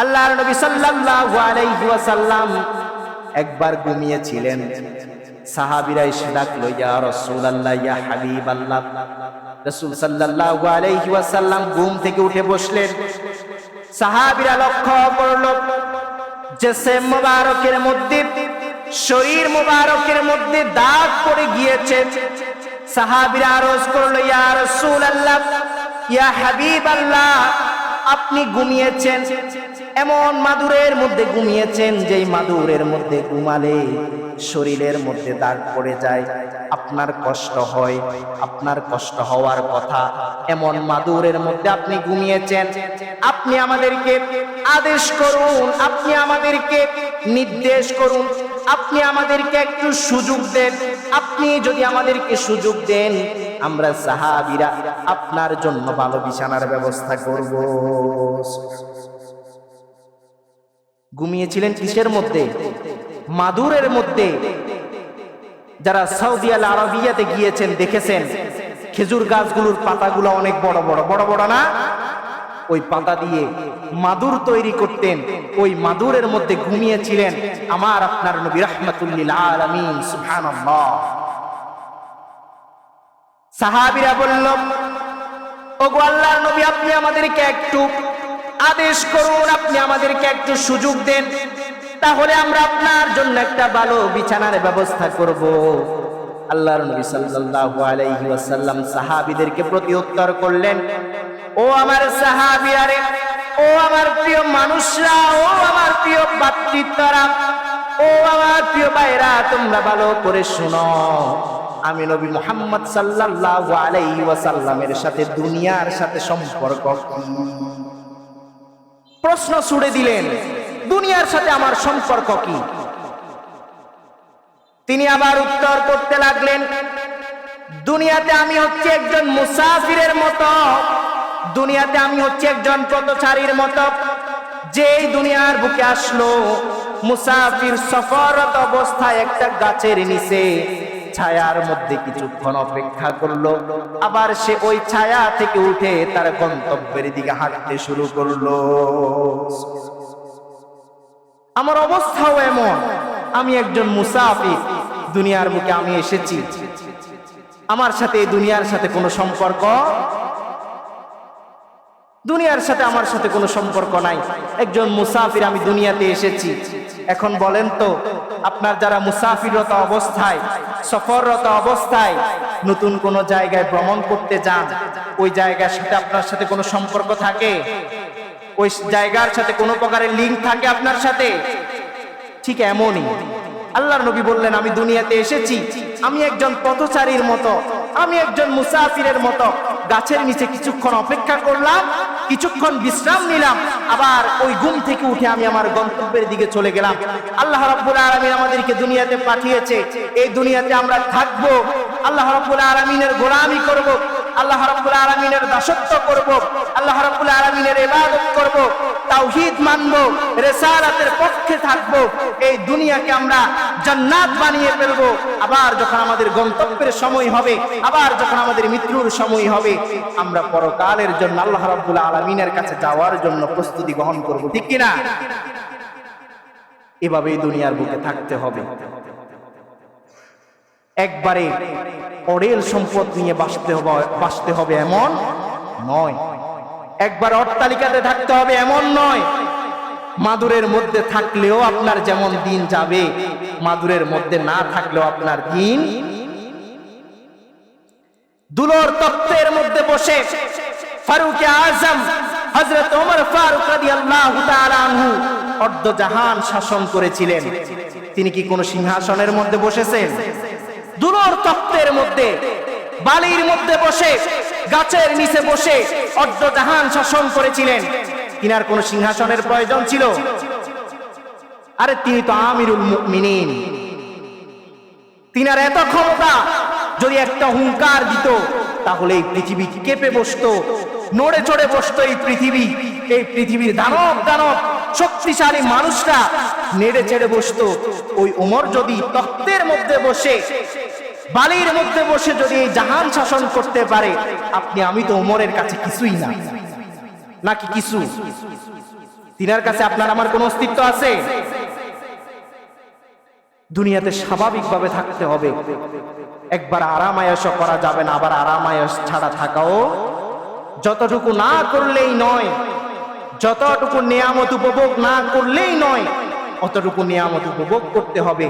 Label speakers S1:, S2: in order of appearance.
S1: আল্লাহর নবী সাল্লাল্লাহু আলাইহি ওয়াসাল্লাম একবার ঘুমিয়েছিলেন। সাহাবীরা এসে ডাকলো, ইয়া রাসূলুল্লাহ, ইয়া হাবিবাল্লাহ। রাসূল সাল্লাল্লাহু আলাইহি ওয়াসাল্লাম ঘুম থেকে উঠে বসলেন। সাহাবীরা লক্ষ্য করল সে মোবারকের মধ্যে, শরীর মোবারকের মধ্যে দাগ পড়ে গিয়েছে। সাহাবীরা আরজ করল, ইয়া রাসূলুল্লাহ, ইয়া হাবিবাল্লাহ। আপনি ঘুমিয়েছেন, এমন মাদুরের মধ্যে ঘুমিয়েছেন যেই মাদুরের মধ্যে ঘুমালে শরীরের মধ্যে দাগ পড়ে যায়, আপনার কষ্ট হয়। আপনার কষ্ট হওয়ার কথা, এমন মাদুরের মধ্যে আপনি ঘুমিয়েছেন, আপনি আমাদেরকে আদেশ করুন, আপনি আমাদেরকে নির্দেশ করুন, আপনি আমাদেরকে একটু সুযোগ দেন, আপনি যদি আমাদেরকে সুযোগ দেন আমরা সাহাবিরা আপনার জন্য ভালো বিছানার ব্যবস্থা করব। ঘুমিয়েছিলেন কিসের মধ্যে? মাদুরের মধ্যে। যারা সৌদি আল আরবিয়াতে গিয়েছেন, দেখেছেন, খেজুর গাছগুলোর পাতাগুলো অনেক বড় বড়। বড় বড় না? ওই পাতা দিয়ে মাদুর তৈরি করতেন। ওই মাদুরের মধ্যে ঘুমিয়েছিলেন আমার আপনার নবী রহমাতুল্লিল আলামিন, সুবহানাল্লাহ। সাহাবীরা বলল, ওগো আল্লাহর নবী, আপনি আমাদেরকে একটু আদেশ করুন, আপনি আমাদেরকে একটু সুযোগ দেন। তাহলে আমরা আপনার জন্য একটা ভালো বিছানার ব্যবস্থা করব। আল্লাহর নবী সাল্লাল্লাহু আলাইহি ওয়াসাল্লাম সাহাবীদেরকে প্রতি উত্তর করলেন, ও আমার সাহাবীরা ও আমার প্রিয় মানুষরা, ও আমার প্রিয় বাতৃত্বরা ও আমার প্রিয় ভাইরা, তোমরা ভালো করে শোনো। আমি নবী মুহাম্মদ সাল্লাল্লাহু আলাইহি ওয়াসাল্লামের সাথে দুনিয়ার সাথে সম্পর্ক কি? প্রশ্ন ছুড়ে দিলেন, দুনিয়ার সাথে আমার সম্পর্ক কি? তিনি আবার উত্তর করতে লাগলেন, দুনিয়াতে আমি হচ্ছে একজন মুসাফিরের মতো, দুনিয়াতে আমি হচ্ছে একজন পথচারীর মতো। যেই দুনিয়ার বুকে আসলো, মুসাফির সফরত অবস্থায় একটা গাছের নিচে ছায়ার মধ্যে কিছুক্ষণ অপেক্ষা করল। আবার সে ওই ছায়া থেকে উঠে তার গন্তব্যের দিকে হাঁটতে শুরু করল। আমার অবস্থাও এমন। আমি একজন মুসাফির। দুনিয়ার মুখে আমি এসেছি। আমার সাথে দুনিয়ার সাথে কোনো সম্পর্ক দুনিয়ার সাথে আমার সাথে কোনো সম্পর্ক নাই। একজন মুসাফির, আমি দুনিয়াতে এসেছি। এখন বলেন তো, আপনার যারা মুসাফিরত অবস্থায়, সফররত অবস্থায়, নতুন কোন জায়গায় ভ্রমণ করতে যান, ওই জায়গার সাথে আপনার সাথে কোনো সম্পর্ক থাকে? ওই জায়গার সাথে কোনো প্রকারের লিঙ্ক থাকে আপনার সাথে? ঠিক এমনই। আল্লাহর নবী বললেন, আমি দুনিয়াতে এসেছি, আমি একজন পথচারীর মতো, আমি একজন মুসাফিরের মতো গাছের নিচে কিছুক্ষণ অপেক্ষা করলাম, কিছুক্ষণ বিশ্রাম নিলাম, আবার ওই ঘুম থেকে উঠে আমি আমার গন্তব্যের দিকে চলে গেলাম। আল্লাহ রাব্বুল আলামিন আমাদেরকে দুনিয়াতে পাঠিয়েছে, এই দুনিয়াতে আমরা থাকব, আল্লাহ রাব্বুল আলামিনের গোলামি করব, আল্লাহ রাব্বুল আলামিনের দাসত্ব করব, আল্লাহ রাব্বুল আলামিনের ইবাদত করব তাওহীদ মানব, রিসালাতের পক্ষে থাকব, এই দুনিয়াকে আমরা জান্নাত বানিয়ে ফেলব। আবার যখন আমাদের গন্তব্যের সময় হবে, আবার যখন আমাদের মৃত্যুর সময় হবে, আমরা পরকালের জন্য আল্লাহ রাব্বুল আলামিনের কাছে যাওয়ার জন্য প্রস্তুতি গ্রহণ করব, ঠিক কি না এভাবেই দুনিয়ার বুকে থাকতে হবে। একবারে অরেল সম্পদ নিয়ে বাঁচতে হবে বাঁচতে হবে এমন নয়। একবার অট্টালিকাতে থাকতে হবে, এমন নয়। মাদুরের মধ্যে থাকলেও আপনার যেমন দিন যাবে, মাদুরের মধ্যে না থাকলেও আপনার দিন দুলোর তত্ত্বের মধ্যে বসে ফারুক আজম, হযরত ওমর ফারুক রাদিয়াল্লাহু তাআলা শাসন করেছিলেন। তিনি কি কোন সিংহাসনের মধ্যে বসেছেন? দুলোর তত্ত্বের মধ্যে বালির মধ্যে বসে, গাছের নিচে বসে অর্ধ জাহান শাসন করেছিলেন। কিনার কোন সিংহাসনের প্রয়োজন ছিল? আরে তিনি তো আমিরুল মুমিনিন। তিনার এত ক্ষমতা, যদি একটা হুঙ্কার দিত, তাহলে এই পৃথিবী কেঁপে বসতো, নড়ে চড়ে বসতো এই পৃথিবী। এই পৃথিবীর দানব দানব, শক্তিশালী মানুষরা নেড়ে চেড়ে বসতো। ওই উমর যদি তত্ত্বের মধ্যে বসে বালির মধ্যে বসে যদি জাহান শাসন করতে পারে, আপনি, আমি তো উমরের কাছে কিছুই না। নাকি কিছু? তিনার কাছে আপনার আমার কোনো অস্তিত্ব আছে? দুনিয়াতে স্বাভাবিকভাবে থাকতে হবে। একবার আরাম আয়াস করা যাবে না, আবার আরাম আয়াস ছাড়া থাকাও যতটুকু না করলেই নয়, যতটুকু নিয়ামত উপভোগ না করলেই নয়, অতটুকু নিয়ামত উপভোগ করতে হবে।